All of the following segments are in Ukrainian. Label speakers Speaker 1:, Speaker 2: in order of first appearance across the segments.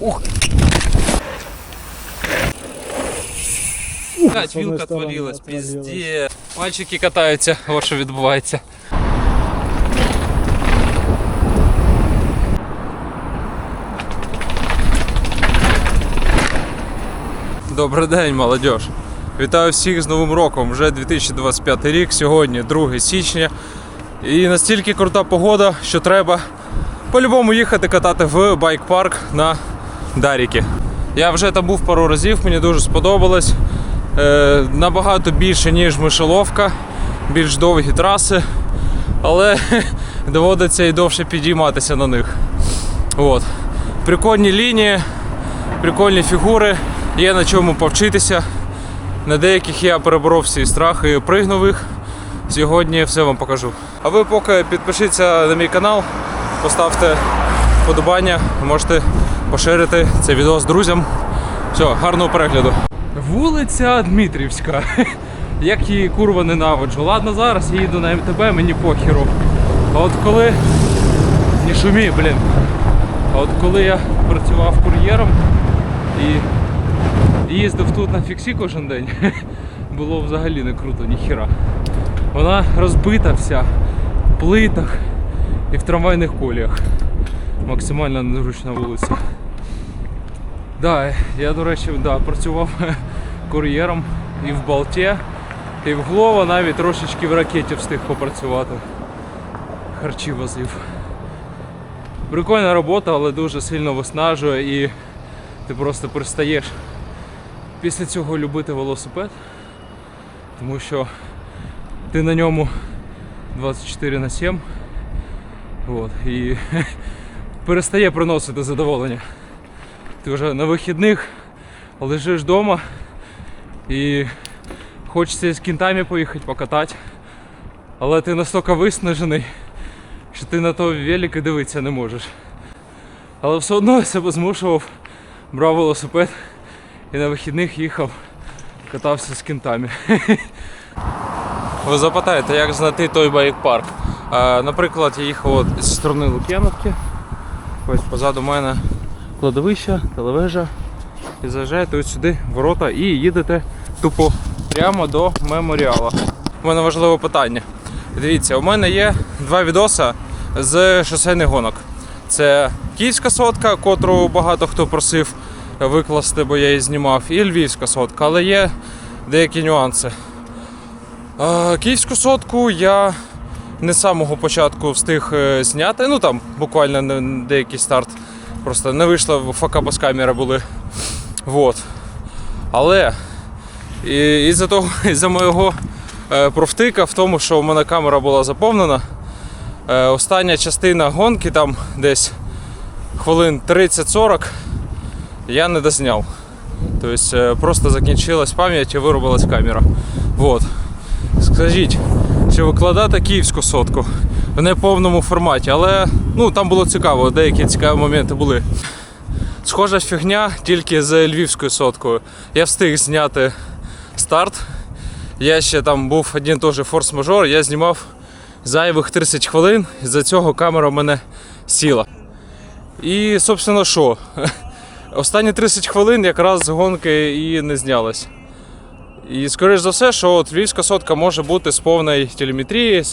Speaker 1: Ух. Блять, вилка отвалилась,
Speaker 2: отвалилась.
Speaker 1: Мальчики катаються, от що відбувається. Добрий день, молодь. Вітаю всіх з Новим роком. Вже 2025 рік, сьогодні 2 січня. І настільки крута погода, що треба по-любому їхати катати в байк-парк на Даріки. Я вже там був пару разів, мені дуже сподобалось. Е, набагато більше, ніж мишеловка, більш довгі траси, але доводиться і довше підійматися на них. От. Прикольні лінії, прикольні фігури, є на чому повчитися. На деяких я переборов свій страх і пригнув їх. Сьогодні все вам покажу. А ви поки підпишіться на мій канал, поставте вподобання, можете поширити це відео з друзям. Все, гарного перегляду. Вулиця Дмитрівська. Як її курва ненавиджу. Ладно, зараз я їду на МТБ, мені похеру. А от коли. Не шумі, блін. А от коли я працював кур'єром і їздив тут на фіксі кожен день, було взагалі не круто, ніхіра. Вона розбита вся в плитах і в трамвайних коліях. Максимально незручна вулиця. Да, я, до речі, да, працював кур'єром і в Балті, і в Глова навіть трошечки в ракеті встиг попрацювати. Харчі возив. Прикольна робота, але дуже сильно виснажує і ти просто перестаєш після цього любити велосипед, тому що ти на ньому 24 на 7 от, і перестає приносити задоволення. Ти вже на вихідних лежиш вдома і хочеться з кінтами поїхати покатати, але ти настільки виснажений, що ти на той велик і дивитися не можеш. Але все одно я себе змушував, брав велосипед і на вихідних їхав, катався з кінтами. Ви запитаєте, як знайти той байк-парк? Наприклад, я їхав от зі сторони Лук'яновки. Ось позаду мене кладовище, телевежа. І заїжджаєте ось сюди, ворота, і їдете тупо прямо до меморіала. У мене важливе питання. Дивіться, у мене є два відоси з шосейних гонок. Це київська сотка, котру багато хто просив викласти, бо я її знімав, і львівська сотка, але є деякі нюанси. Київську сотку я не з самого початку встиг е, зняти. Ну там буквально деякий старт. Просто не вийшло, фака без камери були. Вот. Але і, із-за того, із-за моєго е, профтика в тому, що у мене камера була заповнена. Е, остання частина гонки, там десь хвилин 30-40, я не дозняв. Тобто е, просто закінчилась пам'ять і виробилась камера. Вот. Скажіть, чи викладати київську сотку в неповному форматі, але ну, там було цікаво, деякі цікаві моменти були. Схожа фігня тільки з львівською соткою. Я встиг зняти старт. Я ще там був один теж форс-мажор, я знімав зайвих 30 хвилин, і за цього камера в мене сіла. І, собственно, що? Останні 30 хвилин якраз з гонки і не знялась. І скоріш за все, що от львівська сотка може бути з повної телеметрії,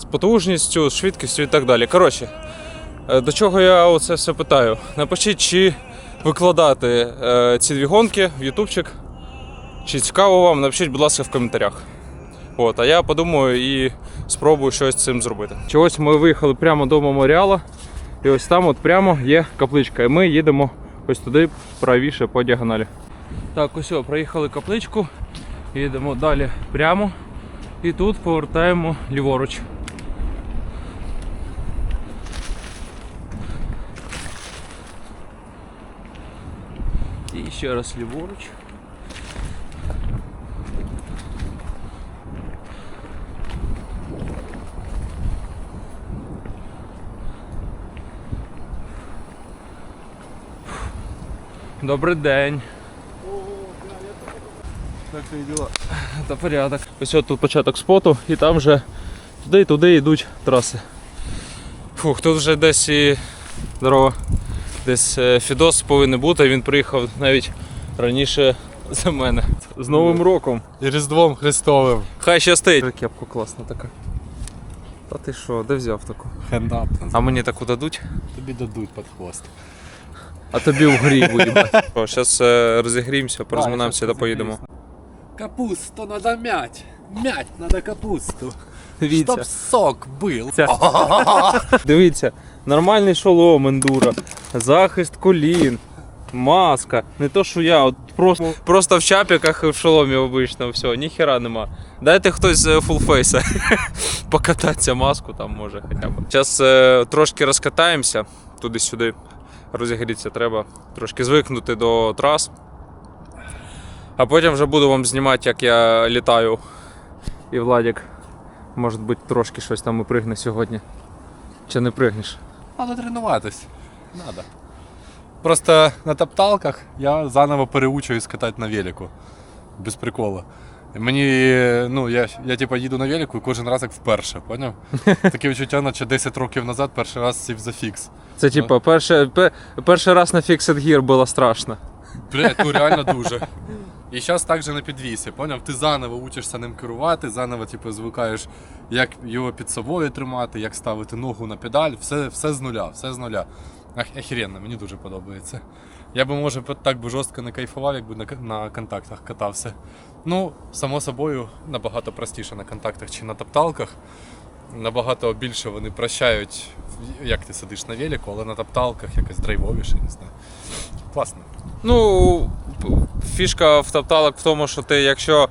Speaker 1: з потужністю, з швидкістю і так далі. Коротше, е, до чого я оце все питаю? Напишіть, чи викладати е, ці дві гонки в ютубчик. Чи цікаво вам, напишіть, будь ласка, в коментарях. От, а я подумаю і спробую щось з цим зробити. Чогось ми виїхали прямо до меморіалу. І ось там от прямо є капличка. І ми їдемо ось туди правіше по діагоналі. Так, ось, проїхали капличку. Їдемо далі прямо і тут повертаємо ліворуч. І ще раз ліворуч. Добрий день. Так і діла. Та порядок. Ось от тут початок споту і там вже туди і туди йдуть траси. Фух, тут вже десь і здорово. Десь е, Фідос повинен бути. Він приїхав навіть раніше за мене. З Новим роком!
Speaker 2: І Різдвом Христовим.
Speaker 1: Хай щастить! Кепка класна така. Та ти що, де взяв таку?
Speaker 2: Хендап.
Speaker 1: А мені таку дадуть?
Speaker 2: Тобі дадуть під хвост.
Speaker 1: А тобі в грі буде. Зараз розігріємося, порозминаємося та поїдемо.
Speaker 2: Капусту надо мять. Мять надо капусту.
Speaker 1: Дивіться.
Speaker 2: Чтоб сок был.
Speaker 1: Ця. Дивіться, нормальний шолом ендуро, захист колін, маска. Не то, що я, от просто, просто в чапіках і в шоломі обично, все, ніхера нема. Дайте хтось з фулфейса покататися маску там може хоча б. Зараз е, трошки розкатаємося туди-сюди. Розігрітися треба трошки звикнути до трас. А потім вже буду вам знімати, як я літаю. І Владик, може бути, трошки щось там і пригне сьогодні. Чи не пригнеш?
Speaker 2: Надо тренуватись. Надо. Просто на топталках я заново переучуюсь катати на велику. Без приколу. Мені, ну, я, я типу їду на велику і кожен раз як вперше, поняв? Таке відчуття, наче 10 років назад перший раз сів за фікс.
Speaker 1: Це типу, перше, пе- перший раз на Fixed Gear було страшно.
Speaker 2: Блять, ну реально дуже. І зараз так же на підвісі, поняв? Ти заново учишся ним керувати, заново типу, звикаєш, як його під собою тримати, як ставити ногу на педаль, все, все з нуля, все з нуля. Ах, охеренно, мені дуже подобається. Я би, може, так би жорстко не кайфував, якби на, на контактах катався. Ну, само собою, набагато простіше на контактах чи на топталках. Набагато більше вони прощають, як ти сидиш на велику, але на топталках якось драйвовіше, не знаю. Класно.
Speaker 1: Ну, фішка в топталок в тому, що ти, якщо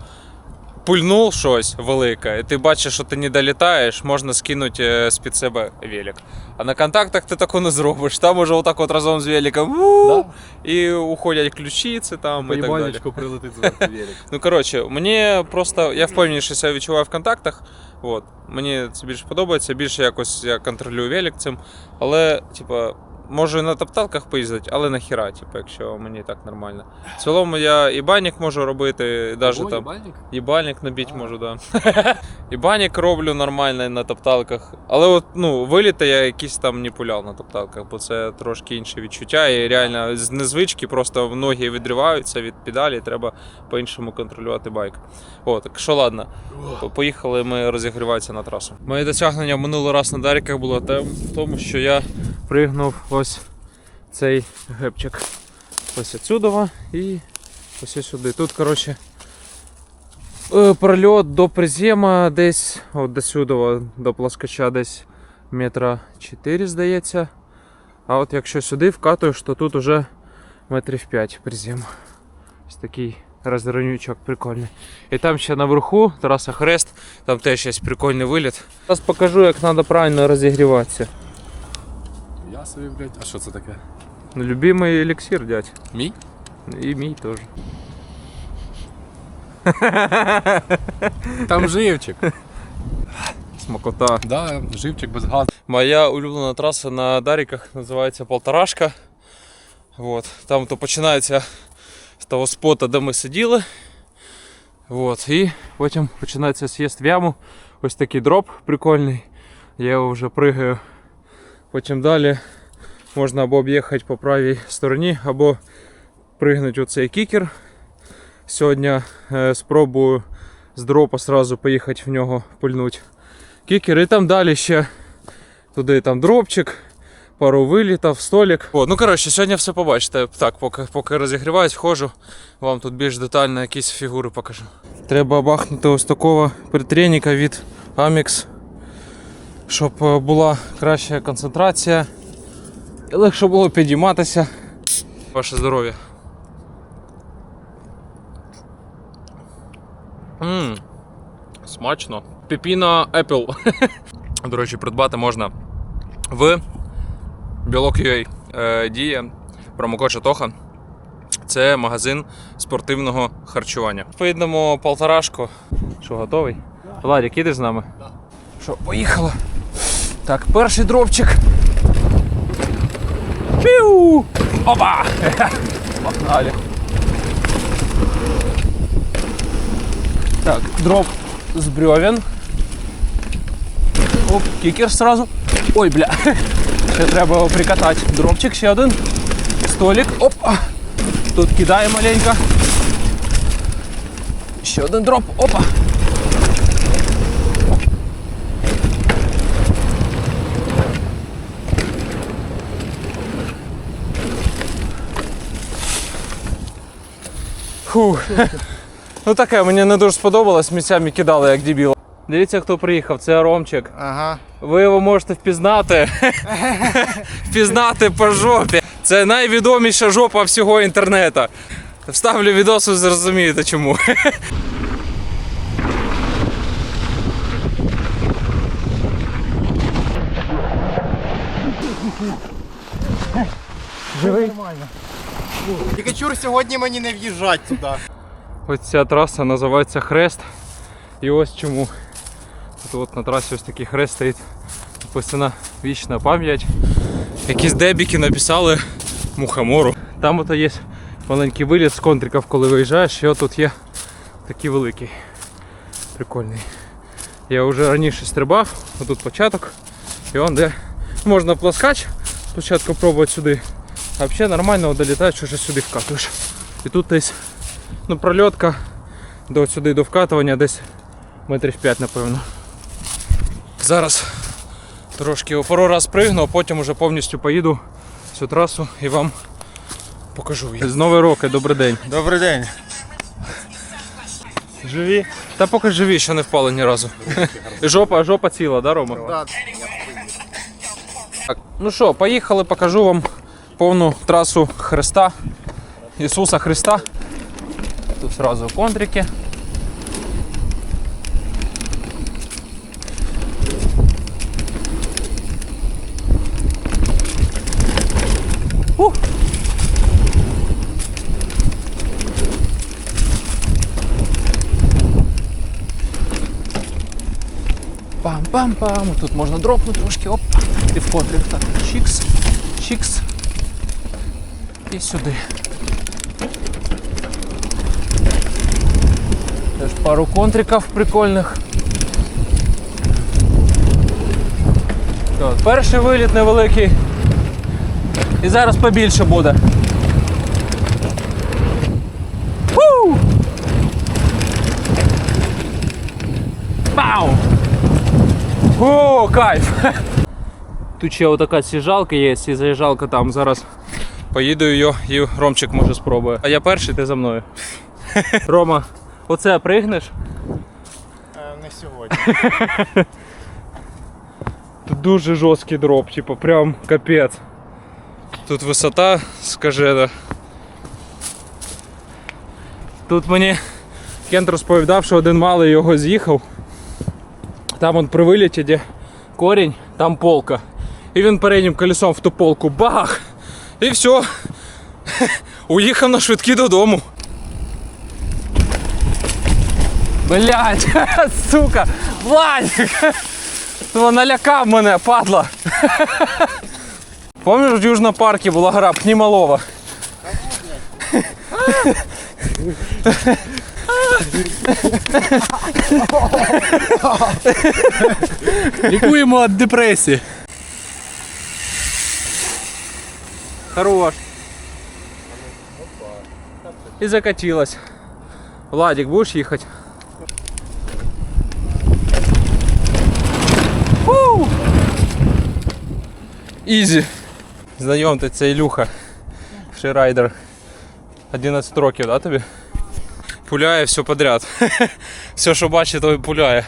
Speaker 1: пульнув щось велике, і ти бачиш, що ти не долітаєш, можна скинути е, з-під себе велик. А на контактах ти такого не зробиш. Там уже отак от разом з великом
Speaker 2: Да.
Speaker 1: і уходять ключиці там і так далі.
Speaker 2: прилетить зверху велик.
Speaker 1: Ну коротше, мені просто я впевнений, що себе відчуваю в контактах. От. Мені це більше подобається, більше якось я контролюю велик цим. Але, типа, можу на топталках поїздити, але нахіра, типу, якщо мені так нормально. В цілому я і банік можу робити, і навіть там. І бальник набити
Speaker 2: А.
Speaker 1: можу, да. і банік роблю нормально на топталках. Але от, ну, виліти я якісь там не пуляв на топталках, бо це трошки інше відчуття. І реально з незвички просто ноги відриваються від педалі, і треба по-іншому контролювати байк. О, так що ладно, по- поїхали ми розігріватися на трасу. Моє досягнення минулий раз на Даріках було те- в тому, що я пригнув ось цей гепчик. Ось отсюда і ось сюди. Тут, коротше, Е, Прольот до призема десь, от до сюди, до плоскоча десь метра 4, здається. А от якщо сюди вкатуєш, то тут уже метрів 5 призем. Ось такий розривнючок прикольний. І там ще наверху траса Хрест, там теж є прикольний виліт. Зараз покажу, як треба правильно розігріватися.
Speaker 2: Я собі, блядь, а що це таке?
Speaker 1: Ну, Любимий еліксир, дядь.
Speaker 2: Мій?
Speaker 1: І мій теж.
Speaker 2: Там живчик.
Speaker 1: Смакота.
Speaker 2: Да, живчик без газу.
Speaker 1: Моя улюблена траса на Даріках називається Полторашка. Вот. Там то починається з того спота, де ми сиділи. Вот. І потім починається з'їзд в яму. Ось такий дроп прикольний. Я його вже пригаю. Потім далі можна або об'їхати по правій стороні, або пригнути у цей кікер. Сьогодні е, спробую з дропа сразу поїхати в нього пульнуть кікер. І там далі ще туди там дропчик, пару вилітів, столик. О, ну коротше, сьогодні все побачите. Так, поки, поки розігріваюсь, входжу, вам тут більш детально якісь фігури покажу. Треба бахнути ось такого притренника від Amix, щоб е, була краща концентрація і легше було підійматися. Ваше здоров'я. Ммм, смачно. Пепіна Apple. До речі, придбати можна в Білок.ua е, діє промокод Шатоха. Це магазин спортивного харчування. Поїдемо полторашку. Що, готовий? Владик, їдеш з нами? Що, поїхало? Так, перший дропчик. Піу! Опа! Погнали. Так, дроп з бревен. Оп, кікер сразу. Ой, бля. Ще треба його прикатати. Дропчик ще один. столик. Опа. Тут кидаємо маленько. Ще один дроп. Опа. Фух. Ну таке, мені не дуже сподобалось, місцями кидали як дебіл. Дивіться, хто приїхав, це Ромчик.
Speaker 3: Ага.
Speaker 1: Ви його можете впізнати. впізнати по жопі. Це найвідоміша жопа всього інтернету. Вставлю відос, ви зрозумієте чому.
Speaker 3: Тільки чур сьогодні мені не в'їжджать туди.
Speaker 1: Ось ця траса називається Хрест. І ось чому. Тут от на трасі ось такий хрест стоїть. Написана вічна пам'ять. Якісь дебіки написали мухомору. Там ото є маленький виліт з контриків, коли виїжджаєш, і от тут є такий великий. Прикольний. Я вже раніше стрибав, отут початок. І он де можна пласкач спочатку пробувати сюди. А взагалі нормально долітаєш, вже сюди вкатуєш. І тут десь ну, прольотка до сюди до вкатування десь метрів 5, напевно. Зараз трошки пару раз пригну, а потім уже повністю поїду всю трасу і вам покажу її. З Новий роки, добрий день.
Speaker 3: Добрий день.
Speaker 1: Живі? Та поки живі, ще не впали ні разу. І жопа, жопа ціла, да, Рома? Так, ну що, поїхали, покажу вам повну трасу Христа, Ісуса Христа. Тут сразу контрики. Пам-пам-пам. Тут можна дропнути трошки. Оп. І в контрик. Так. Чікс. Чікс. І сюди. Теж пару контриків прикольних. Перший виліт невеликий. І зараз побільше буде. Ву! Пау! О, кайф! Тут ще отака сіжалка є, і заїжджалка там зараз. Поїду її і Ромчик може спробує. А я перший, ти за мною. Рома, оце пригнеш?
Speaker 3: Е, Не сьогодні.
Speaker 1: Тут дуже жорсткий дроп, типу, прям капець. Тут висота скажена. Тут мені Кент розповідав, що один малий його з'їхав. Там он при виліті, де корінь, там полка. І він переднім колесом в ту полку бах! І все. Уїхав на швидкі додому. Блять, сука, Владик! Ну, налякав мене, падла. Пам'ятаєш, в Южному парку була гра Пнімалова?
Speaker 2: Лікуємо від депресії.
Speaker 1: Хорош. И закатилась. Владик, будешь ехать? Фу! Ізі. Знайомте, це Ілюха. Фрірайдер. 11 років, да, тобі? Пуляє все подряд. все, що бачить, то і пуляє.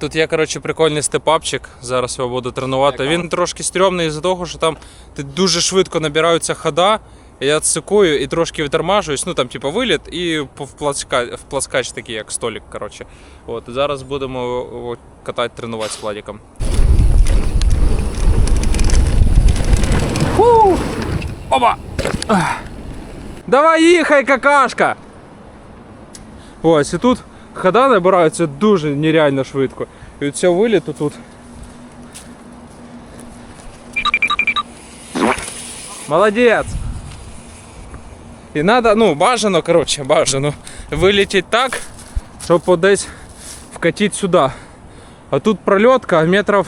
Speaker 1: Тут є, коротше, прикольний степапчик. Зараз його буду тренувати. Він трошки стрьомний із-за того, що там ти дуже швидко набираються хода. Я цикую і трошки відтормажуюсь, ну там, типу, виліт і в пласка, в пласкач такий, як столик. Коротше. От, зараз будемо катати, тренувати з Владиком. Опа! Давай їхай, какашка! Ось, і тут хода набираються дуже нереально швидко. І от цього виліту тут. Молодець! І треба, ну, бажано, коротше, бажано вилетіти так, щоб десь вкатити сюди. А тут прольотка метрів,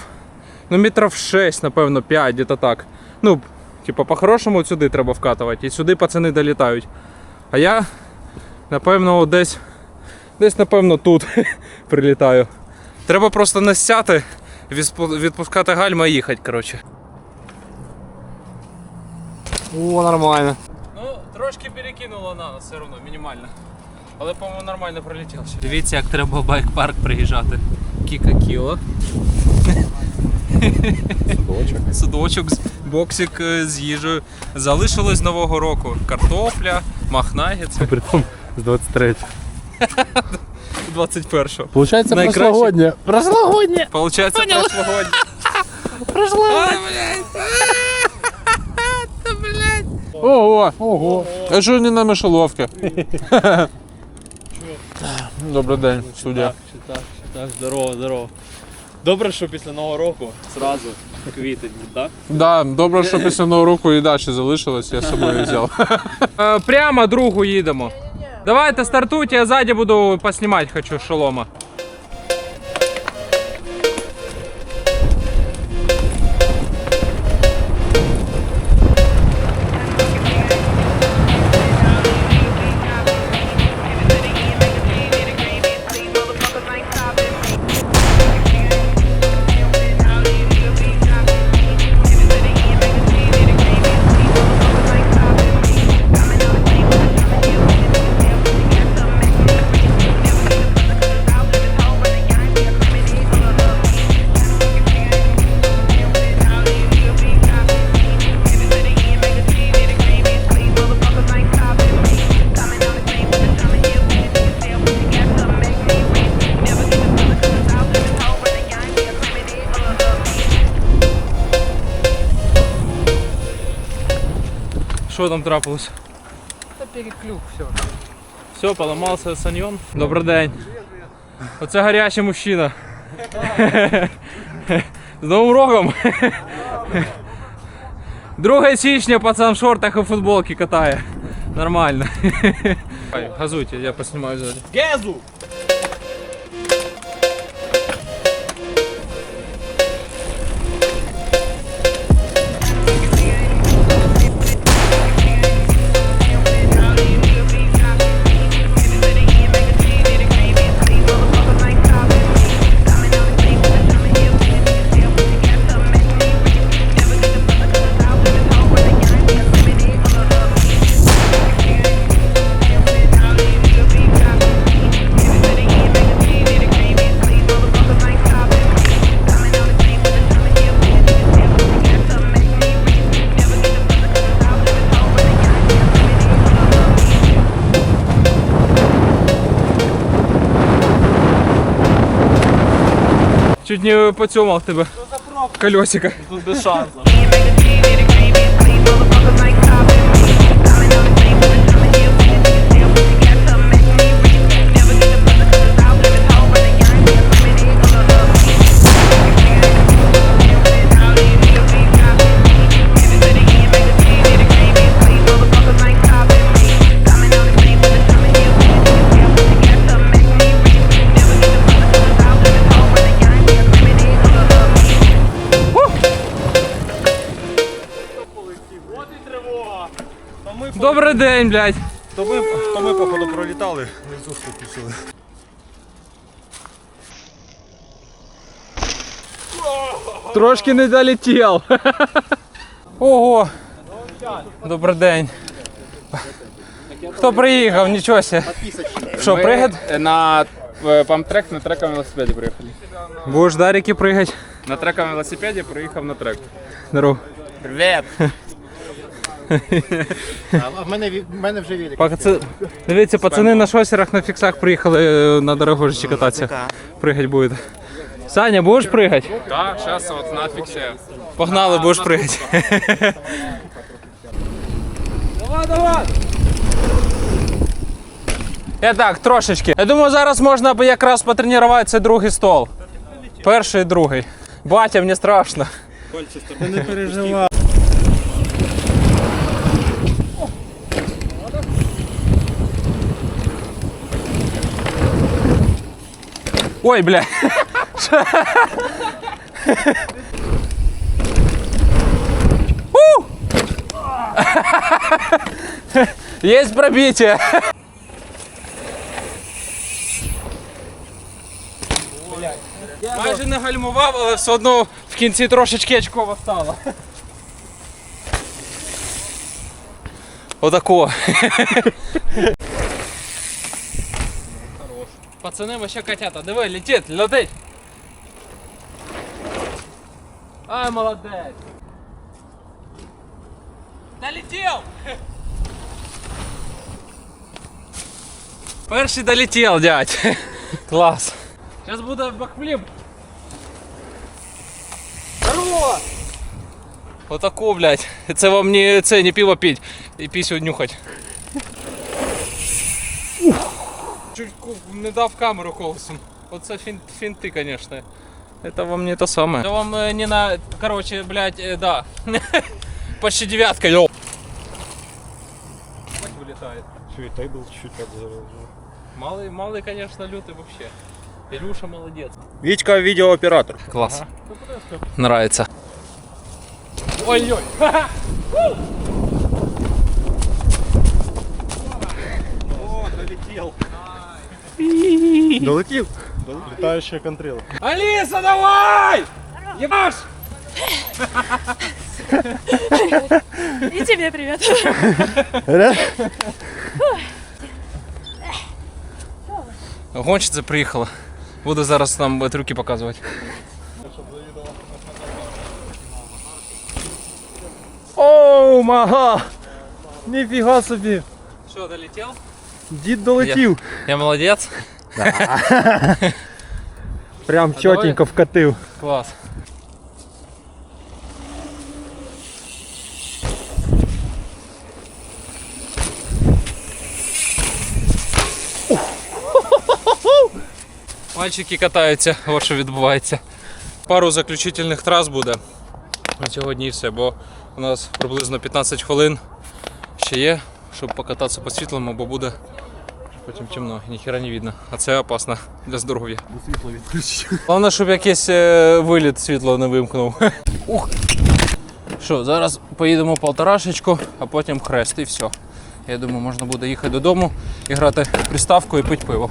Speaker 1: ну, метрів 6, напевно, 5, десь так. Ну, Типа, по-хорошому от сюди треба вкатувати, і сюди пацани долітають. А я, напевно, от десь, десь, напевно, тут прилітаю. Треба просто не сяти, відпускати гальма і їхати, коротше.
Speaker 2: О, нормально.
Speaker 1: Ну, трошки перекинуло на нас все одно, мінімально. Але, по-моєму, нормально пролетів. Дивіться, як треба байк-парк приїжджати. Кіка Кіло.
Speaker 2: Судочок.
Speaker 1: Судочок, боксик е, з їжею. Залишилось з нового року. Картопля, махнагетси.
Speaker 2: Притом з 23.
Speaker 1: 21-го.
Speaker 2: Получається
Speaker 1: Найкраще.
Speaker 2: прошлогоднє. Прошлогоднє.
Speaker 1: Получається прошлогоднє.
Speaker 2: Ого, ого. А що не на мишоловки? Добрий день, суддя.
Speaker 4: Так, так, здорово, здорово. Добре, що після Нового року зразу квітень, так?
Speaker 2: Да, добре, що після нового року і далі залишилось, я з собою взяв.
Speaker 1: Е, Прямо другу їдемо. Давайте стартуйте, я сзади буду поснимать хочу шолома. Що там трапилось?
Speaker 3: Та переклюк, все.
Speaker 1: Все, поламався саньйон. Добрий день. Оце гарячий мужчина. З Новим роком. 2 січня пацан в шортах і футболці катає. Нормально. Газуйте, я поснімаю ззаді.
Speaker 3: Гезу!
Speaker 1: Чуть не поцьомав тебе. колесика.
Speaker 4: Тут без шансу.
Speaker 1: Добрий день, блядь.
Speaker 3: То ми, то ми походу пролітали, внизу включили.
Speaker 1: Трошки не долетів. Ого. Добрий день. Хто приїхав? Нічого себе. Що, пригад?
Speaker 5: На е, памтрек на трековому велосипеді приїхали.
Speaker 1: Будеш дарики пригати?
Speaker 5: На трековому велосипеді приїхав на трек.
Speaker 1: Здорово.
Speaker 3: Привет! А в мене, в мене вже велик.
Speaker 1: Паца... Дивіться, пацани на шосерах на фіксах приїхали е, на дорогожичі кататися. Пригать будете. Саня, будеш пригати?
Speaker 5: Так, зараз от на фіксе.
Speaker 1: Погнали, будеш пригати. Давай, давай! Я так, трошечки. Я думаю, зараз можна б якраз потренувати цей другий стол. Перший і другий. Батя, мені страшно.
Speaker 3: Не переживай.
Speaker 1: Ой, бля. Есть пробитие. Майже не гальмував, але все одно в кінці трошечки очково стало. Отако. Пацани, ми ще котята. Диви, летить, летить. Ай, молодець. Долетів! Перший долетів, дядь. Клас. Зараз буде бакфліп. Здорово! Отако, блядь. Це вам не, це, не пиво пить і пісю нюхать. Чуть ку- не дав камеру колесом. Оце фін, фінти, конечно. Это вам не то самое. Это вам э, не на... Короче, блядь, э, да. Почти девятка, йоу. Хоть вылетает.
Speaker 3: Що і той був чуть подзорожен.
Speaker 1: Малый, малый, конечно, лютый вообще. Илюша молодец.
Speaker 3: Вітька відеооператор.
Speaker 1: Класс. Нравится. Ой-ой.
Speaker 3: О, долетів. Долетів? Літаюча контрила.
Speaker 1: Алиса, давай! Ебаш!
Speaker 6: И тебе привет.
Speaker 1: Гонщиця приїхала. Буду зараз нам трюки показувати.
Speaker 3: Оу, мага! Ніфіга собі!
Speaker 1: Що, долетів?
Speaker 3: Дід долетів.
Speaker 1: Я молодець?
Speaker 3: Прям
Speaker 1: А давай-
Speaker 3: чотенько вкатив.
Speaker 1: Клас. Мальчики катаються, от що відбувається. Пару заключительних трас буде. На сьогодні все, бо у нас приблизно 15 хвилин ще є, щоб покататися по світлому, бо буде потім темно, ніхіра не видно. А це опасно для здоров'я. Головне, щоб якийсь е, виліт світло не вимкнув. Ух. Що, зараз поїдемо полторашечку, а потім хрест і все. Я думаю, можна буде їхати додому і грати приставку і пити пиво.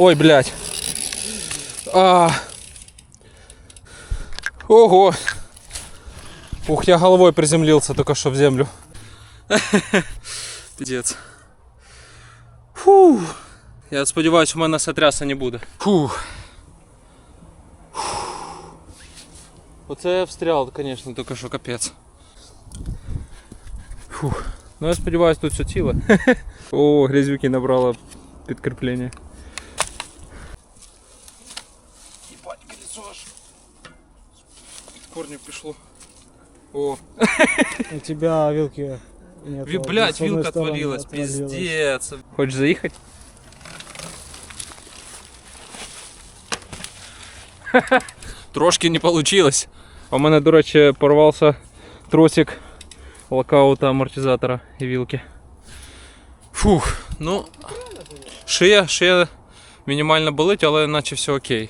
Speaker 1: Ой, блядь. А. Ого. Ух, я головой приземлился только что в землю. Пиздец. Фу. Я сподіваюся, у мене сотряса не буде. Фу. Оце я встрял, конечно, тільки що капець. Фух. Ну я сподіваюся, тут все ціле. О, грязюки набрала підкріплення. С корнем пришло. О,
Speaker 7: У тебя вилки нет.
Speaker 1: ви,
Speaker 7: вот,
Speaker 1: блядь, вилка отвалилась,
Speaker 7: отвалилась.
Speaker 1: пиздец. Хочешь заехать? Трошки не получилось. У мене, до речі, порвався тросик локаута амортизатора і вілки. Фух, ну. Шия, шия мінімально болить, але наче все окей.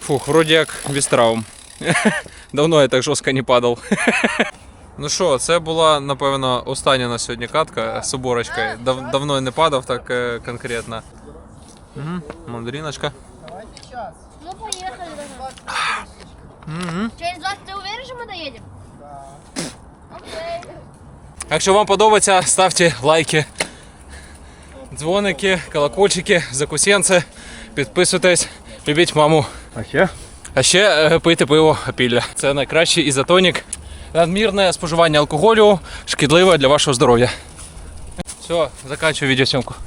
Speaker 1: Фух, вроді як без травм. Давно я так жорстко не падав. Ну що, це була, напевно, остання на сьогодні катка з уборочкою. Дав, давно я не падав так е, конкретно. Угу, мандариночка.
Speaker 8: Ну, поехали давай. Через 20 ты уверен, что мы доедем? Окей.
Speaker 1: Якщо вам подобається, ставте лайки, дзвоники, колокольчики, закусенці, підписуйтесь, любіть маму.
Speaker 3: А ще?
Speaker 1: А ще пити пиво пілля. Це найкращий ізотонік. Надмірне споживання алкоголю шкідливе для вашого здоров'я. Все, заканчую відеосйомку.